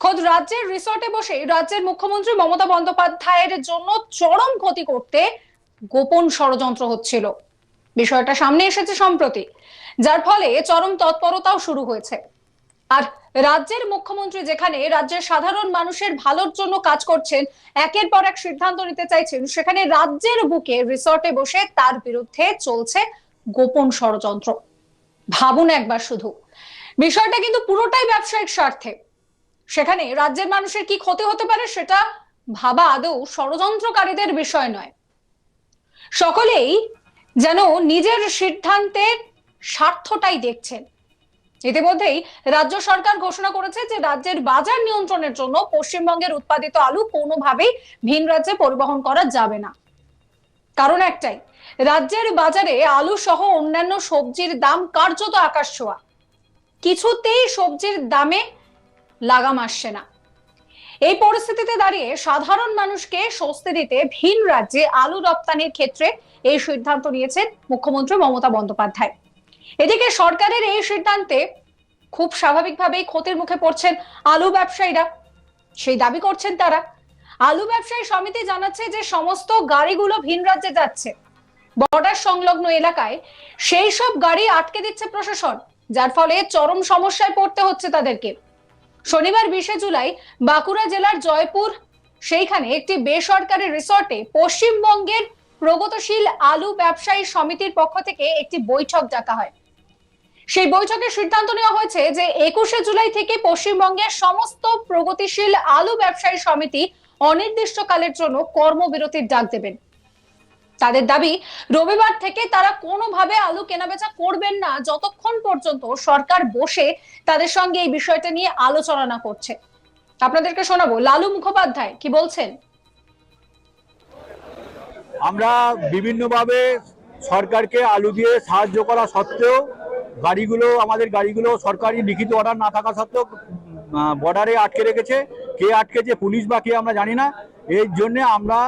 খোদ রাজ্যের রিসর্টে বসে রাজ্যের মুখ্যমন্ত্রী মমতা বন্দ্যোপাধ্যায়ের জন্য চরম ক্ষতি করতে গোপন ষড়যন্ত্র হচ্ছিল। বিষয়টা সামনে এসেছে সম্প্রতি, যার ফলে চরম তৎপরতাও শুরু হয়েছে। আর রাজ্যের মুখ্যমন্ত্রী যেখানে রাজ্যের সাধারণ মানুষের ভালোর জন্য কাজ করছেন, একের পর এক সিদ্ধান্ত নিতে চাইছেন, সেখানে রাজ্যের বুকে রিসর্টে বসে তার বিরুদ্ধে চলছে গোপন ষড়যন্ত্র। ভাবুন একবার শুধু। বিষয়টা কিন্তু পুরোটাই ব্যবসায়িক স্বার্থে। সেখানে রাজ্যের মানুষের কি ক্ষতি হতে পারে সেটা ভাবা আদৌ ষড়যন্ত্রকারীদের বিষয় নয়। সকলেই যেন নিজের সিদ্ধান্তের স্বার্থটাই দেখছেন। ইতিমধ্যেই রাজ্য সরকার ঘোষণা করেছে যে রাজ্যের বাজার নিয়ন্ত্রণের জন্য পশ্চিমবঙ্গের উৎপাদিত আলু কোনোভাবেই ভিন রাজ্যে পরিবহন করা যাবে না। কারণ একটাই, রাজ্যের বাজারে আলু সহ অন্যান্য সবজির দাম কার্যত আকাশ ছোঁয়া। কিছুতেই সবজির দামে লাগাম আসছে না। এই পরিস্থিতিতে দাঁড়িয়ে সাধারণ মানুষকে স্বস্তি দিতে ভিন রাজ্যে আলু রপ্তানির ক্ষেত্রে এই সিদ্ধান্ত নিয়েছেন মুখ্যমন্ত্রী মমতা বন্দ্যোপাধ্যায়। এদিকে সরকারের এই সিদ্ধান্তে খুব স্বাভাবিকভাবেই ক্ষতির মুখে পড়ছেন আলু ব্যবসায়ীরা। সেই দাবি করছেন তারা। আলু ব্যবসায়ী সমিতি জানাচ্ছে যে সমস্ত গাড়িগুলো ভিন রাজ্যে যাচ্ছে। বর্ডার সংলগ্ন এলাকায় সেই সব গাড়ি আটকে দিচ্ছে প্রশাসন, যার ফলে চরম সমস্যায় পড়তে হচ্ছে তাদেরকে। শনিবার বিশে জুলাই বাঁকুড়া জেলার জয়পুর, সেইখানে একটি বেসরকারি রিসর্টে পশ্চিমবঙ্গের প্রগতিশীল আলু ব্যবসায়ী সমিতির পক্ষ থেকে একটি বৈঠক ডাকা হয়। সেই বৈঠকে সিদ্ধান্ত নেওয়া হয়েছে যে একুশে জুলাই থেকে পশ্চিমবঙ্গের সমস্ত প্রগতিশীল আলু ব্যবসায়ী সমিতি অনির্দিষ্টকালের জন্য কর্মবিরতির ডাক দেবেন। তাদের দাবি, রবিবার থেকে তারা কোনোভাবে আলু কেনাবেচা করবেন না, যতক্ষণ পর্যন্ত সরকার বসে তাদের সঙ্গে এই বিষয়টা নিয়ে আলোচনা না করছে। আপনাদেরকে শোনাবো, লালু মুখোপাধ্যায় কি বলছেন? আমরা বিভিন্নভাবে সরকারকে আলু দিয়ে সাহায্য করা সত্ত্বেও গাড়িগুলো, আমাদের গাড়িগুলো সরকারি লিখিত অর্ডার না থাকা সত্ত্বেও বর্ডারে আটকে রেখেছে। কে আটকেছে, পুলিশ বা কে আমরা জানি না। এর জন্য আমরা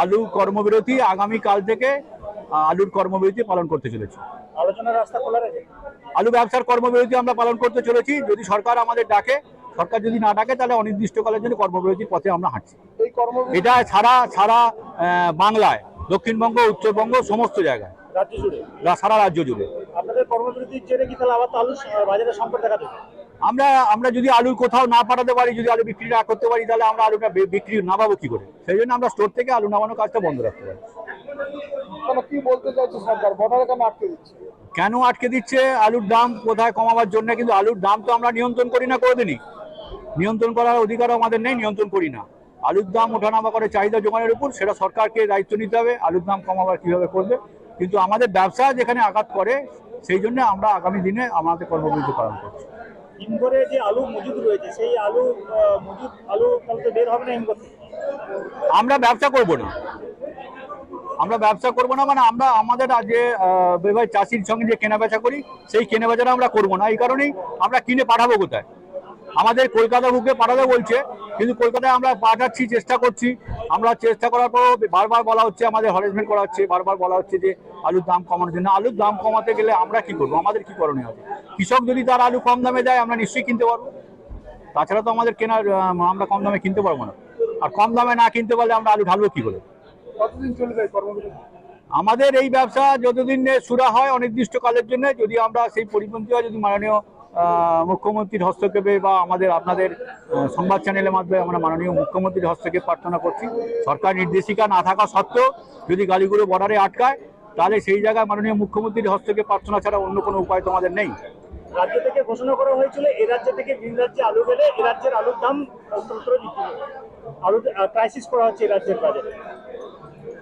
আলু কর্মবিরতি আগামী কাল থেকে আলুর কর্মবিরতি পালন করতে চলেছি। আলোচনার রাস্তা খোলা রেখে? আলু ব্যবসার কর্মবিরতি আমরা পালন করতে চলেছি। যদি সরকার আমাদের ডাকে সরকার যদি না ডাকে তাহলে অনির্দিষ্টকালের জন্য কর্মবিরতির পথে আমরা হাঁটছি। এটা ছাড়া সারা বাংলায় দক্ষিণবঙ্গ উত্তরবঙ্গ সমস্ত জায়গায়। রাজ্য জুড়ে? সারা রাজ্য জুড়ে। আপনাদের কর্মবিরতির জেরে কি তাহলে আবার তো আলু বাজারে সংকট দেখা দেবে আমরা আমরা যদি আলু কোথাও না পাঠাতে পারি যদি আলু বিক্রি না করতে পারি তাহলে আমরা আলুটা বিক্রি নামাবো কি করে? সেই জন্য আমরা স্টোর থেকে আলু নামানোর কাজটা বন্ধ রাখতে পারি। কেন কি বলতে চাইছে সরকার? বর্ডারে কেন আটকে দিচ্ছে? কেন আটকে দিচ্ছে? আলুর দাম কোথায় কমাবার জন্য? কিন্তু আলুর দাম তো আমরা নিয়ন্ত্রণ করি না কোনোদিনই। নিয়ন্ত্রণ করার অধিকারও আমাদের নেই নিয়ন্ত্রণ করি না। আলুর দাম ওঠানামা করে চাহিদা যোগানের উপর সেটা সরকারকে দায়িত্ব নিতে হবে আলুর দাম কমাবার কীভাবে করবে। কিন্তু আমাদের ব্যবসা যেখানে আঘাত করে সেই জন্য আমরা আগামী দিনে আমাদের কর্মবিরতি পালন করছি। হিমঘরে যে আলু মজুদ রয়েছে, সেই আলু মজুদ আলু কালকে বের হবে না হিমঘর আমরা ব্যবসা করব না। আমরা ব্যবসা করব না মানে আমরা আমাদের যে চাষির সঙ্গে যে কেনা বেচা করি, সেই কেনা বেচাটা আমরা করব না। এই কারণেই আমরা কিনে পাঠাবো কোথায়? আমাদের কলকাতা বুকে পাঠাবে বলছে কিন্তু কলকাতায় আমরা পাঠাচ্ছি চেষ্টা করছি। আমরা চেষ্টা করার পরও বারবার বলা হচ্ছে আমাদের হরেসমেন্ট করা হচ্ছে বারবার বলা হচ্ছে যে আলুর দাম কমানোর জন্য। আলুর দাম কমাতে গেলে আমরা কি করব? আমাদের কি করণীয় হবে কৃষক যদি তার আলু কম দামে দেয় আমরা নিশ্চয়ই কিনতে পারব। তাছাড়া তো আমাদের কেনার আমরা কম দামে কিনতে পারব না। আর কম দামে না কিনতে পারলে আমরা আলু ঢালবো কি করে? কতদিন আমাদের এই ব্যবসা যতদিন সুরা হয় অনির্দিষ্টকালের জন্য যদি আমরা সেই পরিপন্থী হয় যদি মাননীয় মুখ্যমন্ত্রীর হস্তক্ষেপে বা আমাদের আপনাদের সংবাদ চ্যানেলের মাধ্যমে আমরা মাননীয় মুখ্যমন্ত্রীর হস্তক্ষেপ প্রার্থনা করছি। সরকার নির্দেশিকা না থাকা সত্ত্বেও যদি গাড়িগুলো বর্ডারে আটকায় তাহলে সেই জায়গায় মাননীয় মুখ্যমন্ত্রীর হস্তক্ষেপ প্রার্থনা ছাড়া অন্য কোনো উপায় তো আমাদের নেই। রাজ্য থেকে ঘোষণা করা হয়েছিল এ রাজ্য থেকে ভিন রাজ্যে আলু গেলে এ রাজ্যের আলুর দাম আলু ক্রাইসিস করা হচ্ছে এ রাজ্যের বাজারে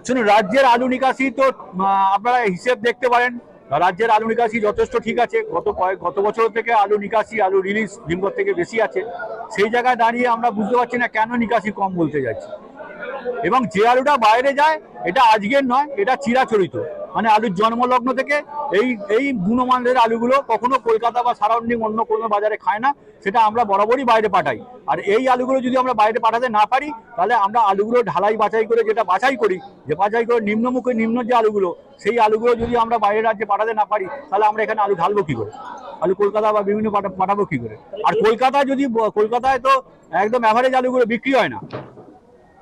শুনুন রাজ্যের আলু নিকাশি তো আপনারা হিসেব দেখতে পারেন রাজ্যের আলু নিকাশি যথেষ্ট ঠিক আছে। গত কয়েক, গত বছর থেকে আলু নিকাশি, আলু রিলিজ হিমঘর থেকে বেশি আছে। সেই জায়গায় দাঁড়িয়ে আমরা বুঝতে পারছি না কেন নিকাশি কম বলতে যাচ্ছি। এবং যে আলুটা বাইরে যায়, এটা আজকের নয়, এটা চিরাচরিত। মানে আলুর জন্মলগ্ন থেকে এই এই গুণমানের আলুগুলো কখনো কলকাতা বা সারাউন্ডিং অন্য কোনো বাজারে খায় না, সেটা আমরা বরাবরই বাইরে পাঠাই। আর এই আলুগুলো যদি আমরা বাইরে পাঠাতে না পারি, তাহলে আমরা আলুগুলো ঢালাই বাছাই করে যেটা বাছাই করি, যে বাছাই করে নিম্নমুখে, নিম্ন যে আলুগুলো, সেই আলুগুলো যদি আমরা বাইরের রাজ্যে পাঠাতে না পারি, তাহলে আমরা এখানে আলু ঢালবো কি করে? আলু কলকাতা বা বিভিন্ন পাঠাবো কি করে? আর কলকাতায় যদি কলকাতায় তো একদম অ্যাভারেজ আলুগুলো বিক্রি হয় না।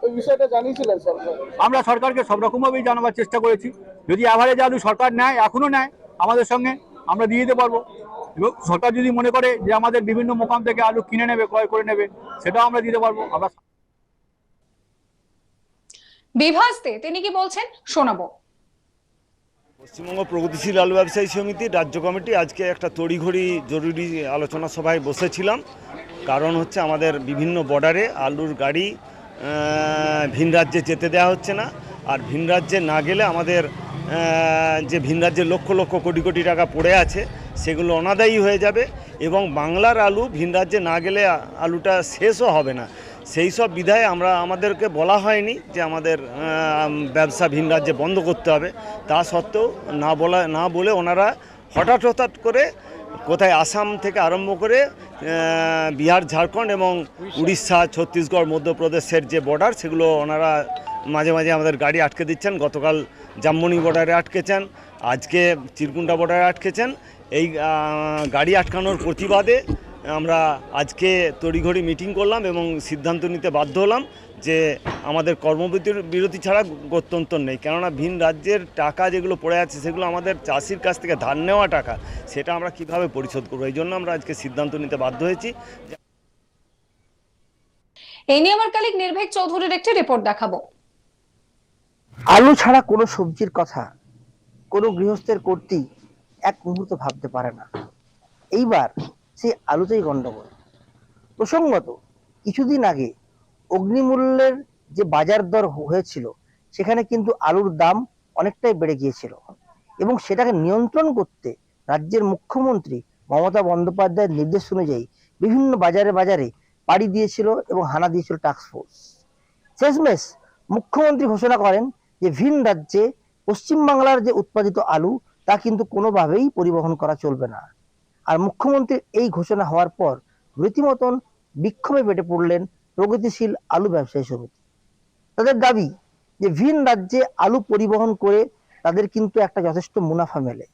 ওই বিষয়টা জানিয়েছিলেন সরকার। আমরা সরকারকে সব রকমভাবেই জানাবার চেষ্টা করেছি। যদি অ্যাভারেজ আলু সরকার নেয় এখনও নেয় আমাদের সঙ্গে আমরা দিয়ে দিতে পারব। এবং সরকার যদি মনে করে যে আমাদের বিভিন্ন মোকাম থেকে আলু কিনে নেবে ক্রয় করে নেবে সেটাও আমরা দিতে পারব। আমরা বিভাসতে তিনি কি বলছেন শোনাবো। পশ্চিমবঙ্গ প্রগতিশীল আলু ব্যবসায়ী সমিতি রাজ্য কমিটি আজকে একটা তড়িঘড়ি জরুরি আলোচনা সভায় বসেছিলাম। কারণ হচ্ছে আমাদের বিভিন্ন বর্ডারে আলুর গাড়ি ভিন রাজ্যে যেতে দেওয়া হচ্ছে না। আর ভিন রাজ্যে না গেলে আমাদের যে ভিন রাজ্যে লক্ষ লক্ষ কোটি কোটি টাকা পড়ে আছে, সেগুলো অনাদায়ী হয়ে যাবে এবং বাংলার আলু ভিন রাজ্যে না গেলে আলুটা শেষও হবে না। সেই সব বিধায় আমরা, আমাদেরকে বলা হয়নি যে আমাদের ব্যবসা ভিন রাজ্যে বন্ধ করতে হবে। তা সত্ত্বেও না বলা, না বলে ওনারা হঠাৎ হঠাৎ করে কোথায় আসাম থেকে আরম্ভ করে বিহার, ঝাড়খণ্ড এবং উড়িষ্যা, ছত্তিশগড়, মধ্যপ্রদেশের যে বর্ডার সেগুলো ওনারা মাঝে মাঝে আমাদের গাড়ি আটকে দিচ্ছেন। গতকাল জামমনি বর্ডারে আটকেছেন, আজকে চিরকুন্ডা বর্ডারে আটকেছেন। এই গাড়ি আটকানোর প্রতিবাদে আমরা আজকে তড়িঘড়ি মিটিং করলাম এবং সিদ্ধান্ত নিতে বাধ্য হলাম যে আমাদের কর্মবিরতির বিরতি ছাড়া গত্যন্তর নেই। কেননা ভিন রাজ্যের টাকা যেগুলো পড়ে আছে সেগুলো আমাদের চাষির কাছ থেকে ধার নেওয়া টাকা সেটা আমরা কীভাবে পরিশোধ করব? এই জন্য আমরা আজকে সিদ্ধান্ত নিতে বাধ্য হয়েছি। এই নিয়ে আমার কালিক নির্ভীক চৌধুরীর একটি রিপোর্ট দেখাবো। আলু ছাড়া কোনো সবজির কথা কোনো গৃহস্থের কর্তী এক মুহূর্ত ভাবতে পারে না। এইবার সেই আলুতেই গন্ডগোল। প্রসঙ্গত, কিছুদিন আগে অগ্নিমূল্যের যে বাজার দর হয়েছিল, সেখানে কিন্তু আলুর দাম অনেকটাই বেড়ে গিয়েছিল এবং সেটাকে নিয়ন্ত্রণ করতে রাজ্যের মুখ্যমন্ত্রী মমতা বন্দ্যোপাধ্যায়ের নির্দেশ অনুযায়ী বিভিন্ন বাজারে বাজারে পাড়ি দিয়েছিল এবং হানা দিয়েছিল টাস্ক ফোর্স শেষমেশ মুখ্যমন্ত্রী ঘোষণা করেন যে ভিন রাজ্যে পশ্চিমবাংলার যে উৎপাদিত আলু, তা কিন্তু কোনোভাবেই পরিবহন করা চলবে না। আর মুখ্যমন্ত্রীর এই ঘোষণা হওয়ার পর রীতিমতন বিক্ষোভে পেটে পড়লেন প্রগতিশীল আলু ব্যবসায়ী সমিতি। তাদের দাবি যে ভিন রাজ্যে আলু পরিবহন করে তাদের কিন্তু একটা যথেষ্ট মুনাফা মেলে।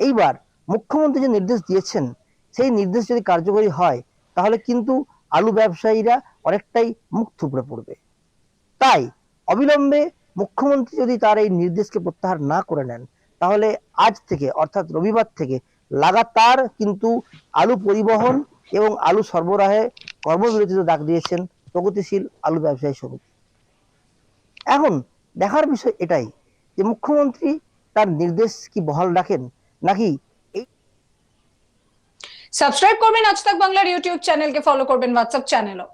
এইবার মুখ্যমন্ত্রী যে নির্দেশ দিয়েছেন, সেই নির্দেশ যদি কার্যকরী হয়, তাহলে কিন্তু আলু ব্যবসায়ীরা অনেকটাই মুখ থুবড়ে পড়বে। তাই অবিলম্বে মুখ্যমন্ত্রী যদি তার এই নির্দেশকে প্রত্যাহার না করে নেন, তাহলে আজ থেকে, অর্থাৎ রবিবার থেকে লাগাতার কিন্তু আলু পরিবহন এবং আলু সরবরাহে কর্মবিরতিতে ডাক দিয়েছেন প্রগতিশীল আলু ব্যবসায়ী সমিতি। এখন দেখার বিষয় এটাই যে মুখ্যমন্ত্রী তার নির্দেশ কি বহাল রাখেন নাকি সাবস্ক্রাইব করবেন আজ তাক বাংলার ইউটিউব চ্যানেলকে ফলো করবেন হোয়াটসঅ্যাপ চ্যানেলও